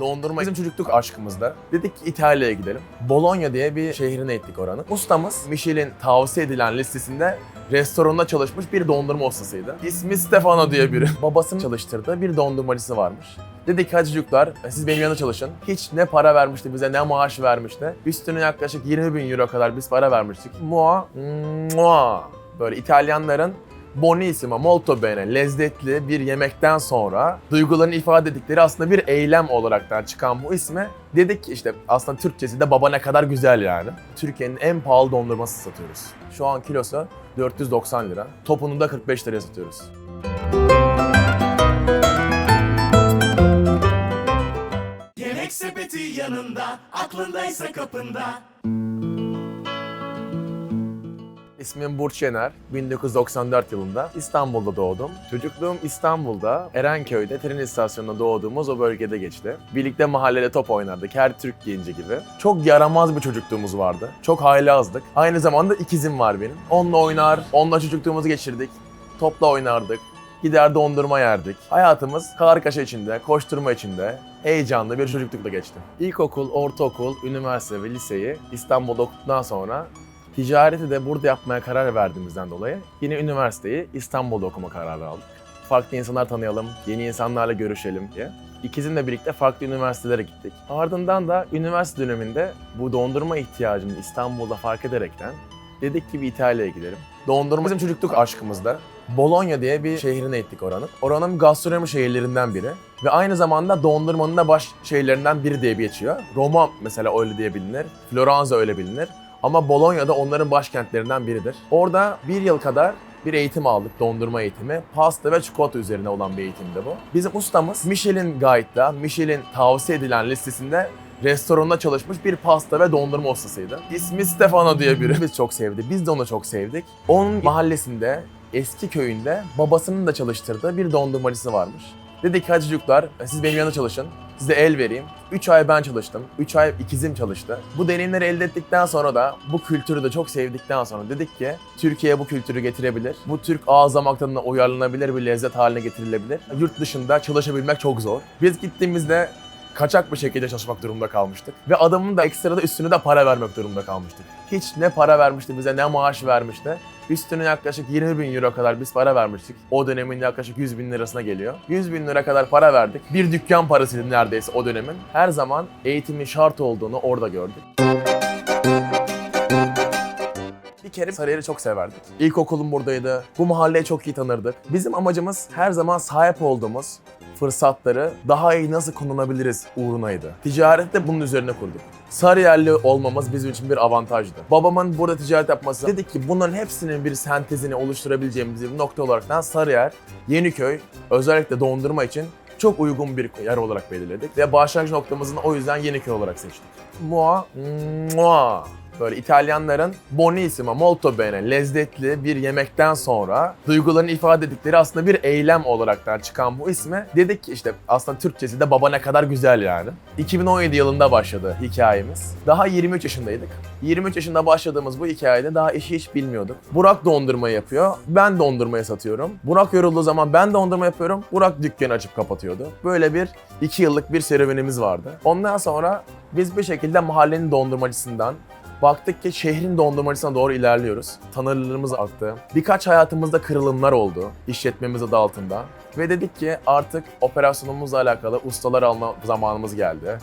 Dondurma bizim çocukluk aşkımızda. Dedik ki İtalya'ya gidelim. Bologna diye bir şehrine gittik oranın. Ustamız Michelin tavsiye edilen listesinde restoranda çalışmış bir dondurma ustasıydı. İsmi Stefano diye biri. Babasının çalıştırdığı bir dondurmacısı varmış. Dedik ki hadi çocuklar siz benim yanımda çalışın. Hiç ne para vermişti bize ne maaş vermişti. Üstüne yaklaşık 20 bin euro kadar biz para vermiştik. Mua, mua. Böyle İtalyanların Bonissimo, molto bene, lezzetli bir yemekten sonra duygularını ifade ettikleri aslında bir eylem olaraktan çıkan bu isme dedik ki işte aslında Türkçesi de baba ne kadar güzel yani. Türkiye'nin en pahalı dondurması satıyoruz. Şu an kilosu 490 lira. Topunu da 45 liraya satıyoruz. Yemek sepeti yanında, aklındaysa kapında. İsmim Burç Yener. 1994 yılında İstanbul'da doğdum. Çocukluğum İstanbul'da, Erenköy'de tren istasyonunda doğduğumuz o bölgede geçti. Birlikte mahallede top oynardık, her Türk genci gibi. Çok yaramaz bir çocukluğumuz vardı. Çok haylazdık. Aynı zamanda ikizim var benim. Onunla oynar, onunla çocukluğumuzu geçirdik. Topla oynardık. Gider dondurma yerdik. Hayatımız kargaşa içinde, koşturma içinde, heyecanlı bir çocuklukla geçti. İlkokul, ortaokul, üniversite ve liseyi İstanbul'da okuduktan sonra Ticareti de burada yapmaya karar verdiğimizden dolayı yine üniversiteyi İstanbul'da okuma kararı aldık. Farklı insanlar tanıyalım, yeni insanlarla görüşelim diye. İkizimle birlikte farklı üniversitelere gittik. Ardından da üniversite döneminde bu dondurma ihtiyacını İstanbul'da fark ederekten dedik ki bir İtalya'ya gidelim. Dondurma bizim çocukluk aşkımızda. Bologna diye bir şehrine gittik oranın. Oranın gastronomi şehirlerinden biri. Ve aynı zamanda dondurmanın da baş şehirlerinden biri diye geçiyor. Roma mesela öyle diye bilinir. Floransa öyle bilinir. Ama Bologna da onların başkentlerinden biridir. Orada bir yıl kadar bir eğitim aldık, dondurma eğitimi. Pasta ve çikolata üzerine olan bir eğitimdi bu. Bizim ustamız Michelin Guide'da, Michelin tavsiye edilen listesinde restoranda çalışmış bir pasta ve dondurma ustasıydı. İsmi Stefano diye biri. Biz çok sevdi, biz de onu çok sevdik. Onun mahallesinde, eski köyünde babasının da çalıştırdığı bir dondurmacısı varmış. Dedik ki hadi çocuklar siz benim yanımda çalışın. Size el vereyim. 3 ay ben çalıştım. 3 ay ikizim çalıştı. Bu deneyimleri elde ettikten sonra da bu kültürü de çok sevdikten sonra dedik ki Türkiye'ye bu kültürü getirebilir. Bu Türk ağız damak tadına uyarlanabilir bir lezzet haline getirilebilir. Yurt dışında çalışabilmek çok zor. Biz gittiğimizde kaçak bir şekilde çalışmak durumunda kalmıştık. Ve adamın da ekstra da üstüne de para vermek durumunda kalmıştık. Hiç ne para vermişti bize ne maaş vermişti. Üstüne yaklaşık 20 bin euro kadar biz para vermiştik. O dönemin yaklaşık 100 bin lirasına geliyor. 100 bin lira kadar para verdik. Bir dükkan parasıydı neredeyse o dönemin. Her zaman eğitimin şart olduğunu orada gördük. Bir kere Sarıyer'i çok severdik. İlkokulum buradaydı. Bu mahalleyi çok iyi tanırdık. Bizim amacımız her zaman sahip olduğumuz fırsatları daha iyi nasıl kullanabiliriz uğrunaydı. Ticarette bunun üzerine kurduk. Sarıyerli olmamız bizim için bir avantajdı. Babamın burada ticaret yapması dedik ki bunların hepsinin bir sentezini oluşturabileceğimiz bir nokta olaraktan Sarıyer, Yeniköy özellikle dondurma için çok uygun bir yer olarak belirledik. Ve başlangıç noktamızın o yüzden Yeniköy olarak seçtik. Mua, mua. Böyle İtalyanların bonissimo, molto bene, lezzetli bir yemekten sonra duygularını ifade ettikleri aslında bir eylem olaraktan çıkan bu isme dedik ki işte aslında Türkçesi de baba ne kadar güzel yani. 2017 yılında başladı hikayemiz. Daha 23 yaşındaydık. 23 yaşında başladığımız bu hikayede daha işi hiç bilmiyorduk. Burak dondurma yapıyor, ben dondurmayı satıyorum. Burak yorulduğu zaman ben dondurma yapıyorum, Burak dükkanı açıp kapatıyordu. Böyle bir 2 yıllık bir serüvenimiz vardı. Ondan sonra biz bir şekilde mahallenin dondurmacısından Baktık ki şehrin dondurmacısına doğru ilerliyoruz. Tanırlılığımız arttı. Birkaç hayatımızda kırılımlar oldu işletmemiz adı altında. Ve dedik ki artık operasyonumuzla alakalı ustalar alma zamanımız geldi.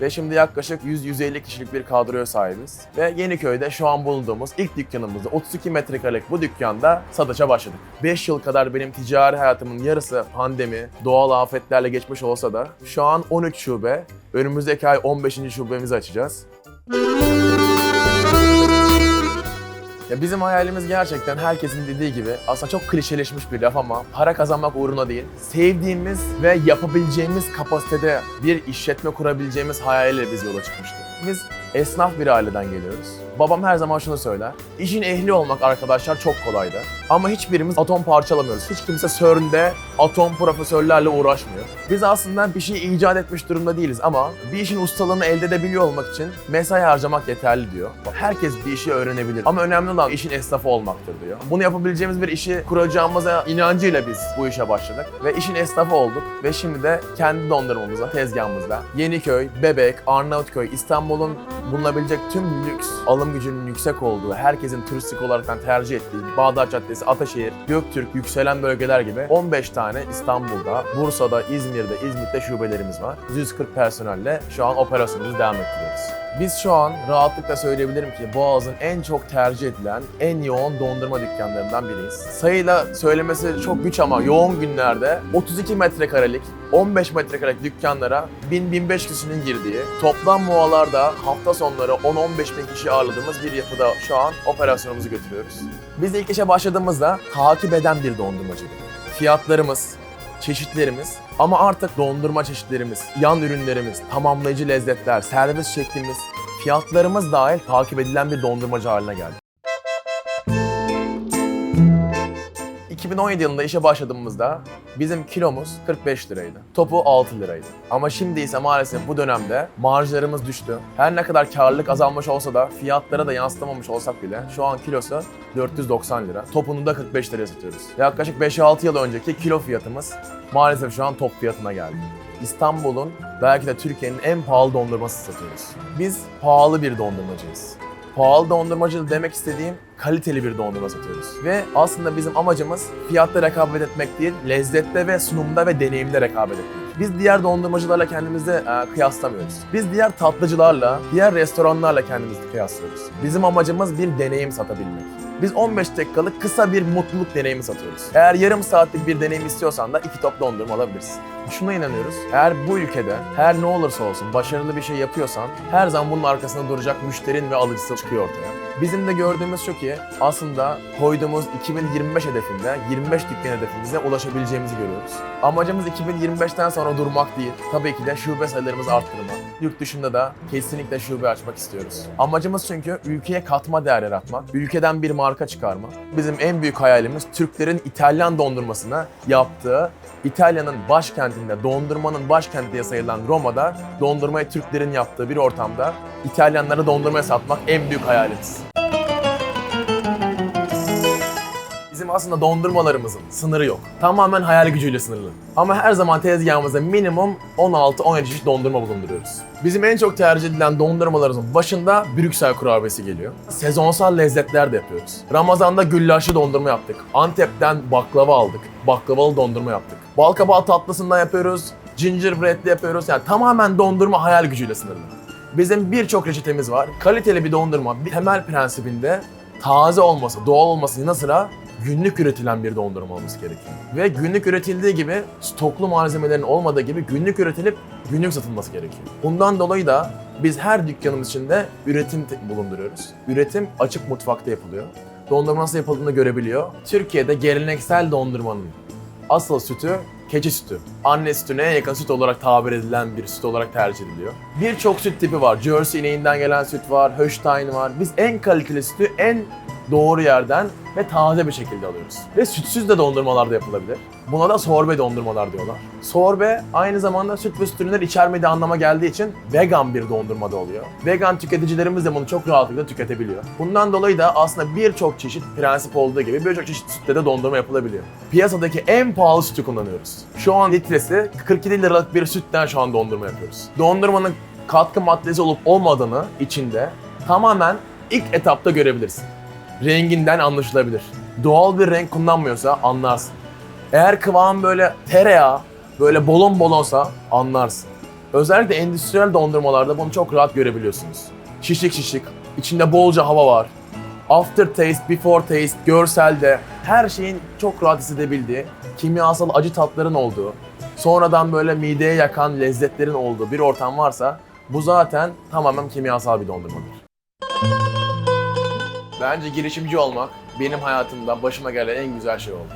Ve şimdi yaklaşık 100-150 kişilik bir kadroya sahibiz. Ve Yeniköy'de şu an bulunduğumuz ilk dükkanımızda 32 metrekarelik bu dükkanda satışa başladık. 5 yıl kadar benim ticari hayatımın yarısı pandemi, doğal afetlerle geçmiş olsa da şu an 13 şube, önümüzdeki ay 15. şubemizi açacağız. Ya bizim hayalimiz gerçekten herkesin dediği gibi aslında çok klişeleşmiş bir laf ama para kazanmak uğruna değil, sevdiğimiz ve yapabileceğimiz kapasitede bir işletme kurabileceğimiz hayaliyle biz yola çıkmıştık. Biz esnaf bir aileden geliyoruz. Babam her zaman şunu söyler. İşin ehli olmak arkadaşlar çok kolaydı. Ama hiçbirimiz atom parçalamıyoruz. Hiç kimse CERN'de atom profesörlerle uğraşmıyor. Biz aslında bir şey icat etmiş durumda değiliz ama bir işin ustalığını elde edebiliyor olmak için mesai harcamak yeterli diyor. Herkes bir işi öğrenebilir ama önemli olan işin esnafı olmaktır diyor. Bunu yapabileceğimiz bir işi kuracağımıza inancıyla biz bu işe başladık ve işin esnafı olduk ve şimdi de kendi dondurmamıza, tezgahımızda Yeniköy, Bebek, Arnavutköy, İstanbul'un bulunabilecek tüm lüks, alım gücünün yüksek olduğu, herkesin turistik olaraktan tercih ettiği Bağdat Caddesi, Ataşehir, Göktürk, yükselen bölgeler gibi 15 tane İstanbul'da, Bursa'da, İzmir'de, İzmit'te şubelerimiz var. 140 personelle şu an operasyonumuzu devam ettiriyoruz. Biz şu an rahatlıkla söyleyebilirim ki Boğaz'ın en çok tercih edilen, en yoğun dondurma dükkanlarından biriyiz. Sayıyla söylemesi çok güç ama yoğun günlerde 32 metrekarelik, 15 metrekarelik dükkanlara 1000-1500 kişinin girdiği, toplam mualarda hafta sonları 10-15 bin kişi ağırladığımız bir yapıda şu an operasyonumuzu götürüyoruz. Biz ilk işe başladığımızda takip eden bir dondurmacıydık. Fiyatlarımız, çeşitlerimiz ama artık dondurma çeşitlerimiz, yan ürünlerimiz, tamamlayıcı lezzetler, servis şeklimiz, fiyatlarımız dahil takip edilen bir dondurmacı haline geldi. 2017 yılında işe başladığımızda bizim kilomuz 45 liraydı. Topu 6 liraydı. Ama şimdi ise maalesef bu dönemde marjlarımız düştü. Her ne kadar karlılık azalmış olsa da fiyatlara da yansıtamamış olsak bile şu an kilosu 490 lira. Topunu da 45 liraya satıyoruz. Yaklaşık 5-6 yıl önceki kilo fiyatımız maalesef şu an top fiyatına geldi. İstanbul'un belki de Türkiye'nin en pahalı dondurması satıyoruz. Biz pahalı bir dondurmacıyız. Pahalı dondurmacı demek istediğim kaliteli bir dondurma satıyoruz. Ve aslında bizim amacımız fiyatta rekabet etmek değil, lezzette ve sunumda ve deneyimde rekabet etmek. Biz diğer dondurmacılarla kendimizi e, kıyaslamıyoruz. Biz diğer tatlıcılarla, diğer restoranlarla kendimizi kıyaslıyoruz. Bizim amacımız bir deneyim satabilmek. Biz 15 dakikalık kısa bir mutluluk deneyimi satıyoruz. Eğer yarım saatlik bir deneyim istiyorsan da iki top dondurma alabilirsin. Şuna inanıyoruz. Eğer bu ülkede her ne olursa olsun başarılı bir şey yapıyorsan her zaman bunun arkasında duracak müşterin ve alıcısı çıkıyor ortaya. Bizim de gördüğümüz şu ki aslında koyduğumuz 2025 hedefinde 25 dükkan hedefimize ulaşabileceğimizi görüyoruz. Amacımız 2025'ten sonra durmak değil. Tabii ki de şube sayılarımızı arttırmak. Yurt dışında da kesinlikle şube açmak istiyoruz. Amacımız çünkü ülkeye katma değer yaratmak, ülkeden bir marka çıkarmak. Bizim en büyük hayalimiz Türklerin İtalyan dondurmasına yaptığı İtalya'nın başkentinde, dondurmanın başkenti diye sayılan Roma'da dondurmayı Türklerin yaptığı bir ortamda İtalyanlara dondurmaya satmak en büyük hayalimiz. Aslında dondurmalarımızın sınırı yok. Tamamen hayal gücüyle sınırlı. Ama her zaman tezgahımızda minimum 16-17 çeşit dondurma bulunduruyoruz. Bizim en çok tercih edilen dondurmalarımızın başında Brüksel kurabiyesi geliyor. Sezonsal lezzetler de yapıyoruz. Ramazan'da güllaçlı dondurma yaptık. Antep'ten baklava aldık. Baklavalı dondurma yaptık. Balkabağı tatlısından yapıyoruz. Gingerbread'li yapıyoruz. Yani tamamen dondurma hayal gücüyle sınırlı. Bizim birçok reçetemiz var. Kaliteli bir dondurma temel prensibinde taze olması, doğal olması yanı sıra günlük üretilen bir dondurma olması gerekiyor. Ve günlük üretildiği gibi stoklu malzemelerin olmadığı gibi günlük üretilip günlük satılması gerekiyor. Bundan dolayı da biz her dükkanımız içinde üretim bulunduruyoruz. Üretim açık mutfakta yapılıyor. Dondurma nasıl yapıldığını görebiliyor. Türkiye'de geleneksel dondurmanın asıl sütü keçi sütü. Anne sütüne yakın süt olarak tabir edilen bir süt olarak tercih ediliyor. Birçok süt tipi var. Jersey ineğinden gelen süt var, Holstein var. Biz en kaliteli sütü en doğru yerden ve taze bir şekilde alıyoruz. Ve sütsüz de dondurmalar da yapılabilir. Buna da sorbe dondurmalar diyorlar. Sorbe aynı zamanda süt ve süt ürünleri içermediği anlama geldiği için vegan bir dondurma da oluyor. Vegan tüketicilerimiz de bunu çok rahatlıkla tüketebiliyor. Bundan dolayı da aslında birçok çeşit prensip olduğu gibi birçok çeşit sütte de dondurma yapılabiliyor. Piyasadaki en pahalı sütü kullanıyoruz. Şu an litresi 47 liralık bir sütten şu an dondurma yapıyoruz. Dondurmanın katkı maddesi olup olmadığını içinde tamamen ilk etapta görebilirsin renginden anlaşılabilir. Doğal bir renk kullanmıyorsa anlarsın. Eğer kıvam böyle tereyağı, böyle bolon bolonsa anlarsın. Özellikle endüstriyel dondurmalarda bunu çok rahat görebiliyorsunuz. Şişik şişik, içinde bolca hava var. After taste, before taste, görselde her şeyin çok rahat hissedebildiği, kimyasal acı tatların olduğu, sonradan böyle mideye yakan lezzetlerin olduğu bir ortam varsa bu zaten tamamen kimyasal bir dondurmadır. Bence girişimci olmak benim hayatımda başıma gelen en güzel şey oldu.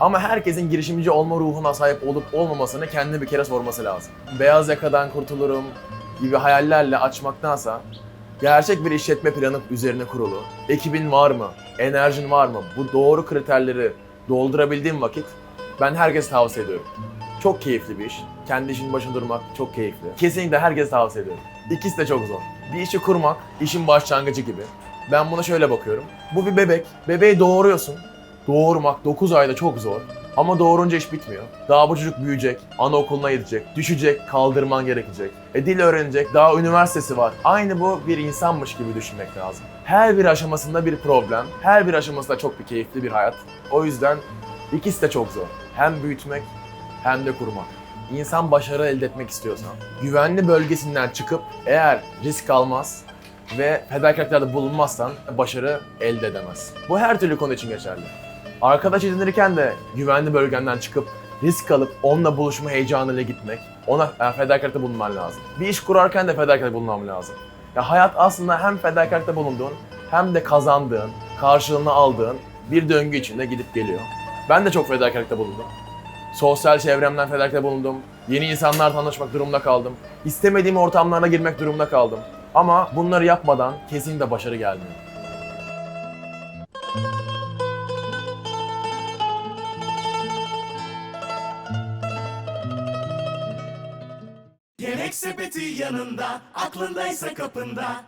Ama herkesin girişimci olma ruhuna sahip olup olmamasını kendi bir kere sorması lazım. Beyaz yakadan kurtulurum, gibi hayallerle açmaktansa gerçek bir işletme planı üzerine kurulu, ekibin var mı, enerjin var mı, bu doğru kriterleri doldurabildiğin vakit ben herkese tavsiye ediyorum. Çok keyifli bir iş. Kendi işin başında durmak çok keyifli. Kesinlikle herkese tavsiye ediyorum. İkisi de çok zor. Bir işi kurmak işin başlangıcı gibi. Ben buna şöyle bakıyorum. Bu bir bebek. Bebeği doğuruyorsun. Doğurmak 9 ayda çok zor. Ama doğurunca iş bitmiyor. Daha bu çocuk büyüyecek, anaokuluna gidecek, düşecek, kaldırman gerekecek. E dil öğrenecek, daha üniversitesi var. Aynı bu bir insanmış gibi düşünmek lazım. Her bir aşamasında bir problem, her bir aşamasında çok bir keyifli bir hayat. O yüzden ikisi de çok zor. Hem büyütmek hem de kurmak. İnsan başarı elde etmek istiyorsa, güvenli bölgesinden çıkıp eğer risk almaz ve fedakarlıklarda bulunmazsan başarı elde edemez. Bu her türlü konu için geçerli. Arkadaş edinirken de güvenli bölgenden çıkıp risk alıp onunla buluşma heyecanıyla gitmek, ona e, fedakarlıkta bulunman lazım. Bir iş kurarken de fedakarlıkta bulunmam lazım. Ya hayat aslında hem fedakarlıkta bulunduğun hem de kazandığın, karşılığını aldığın bir döngü içinde gidip geliyor. Ben de çok fedakarlıkta bulundum. Sosyal çevremden fedakarlıkta bulundum. Yeni insanlarla tanışmak durumunda kaldım. İstemediğim ortamlara girmek durumunda kaldım. Ama bunları yapmadan kesinlikle başarı gelmiyor. Yemek sepeti yanında, aklındaysa kapında.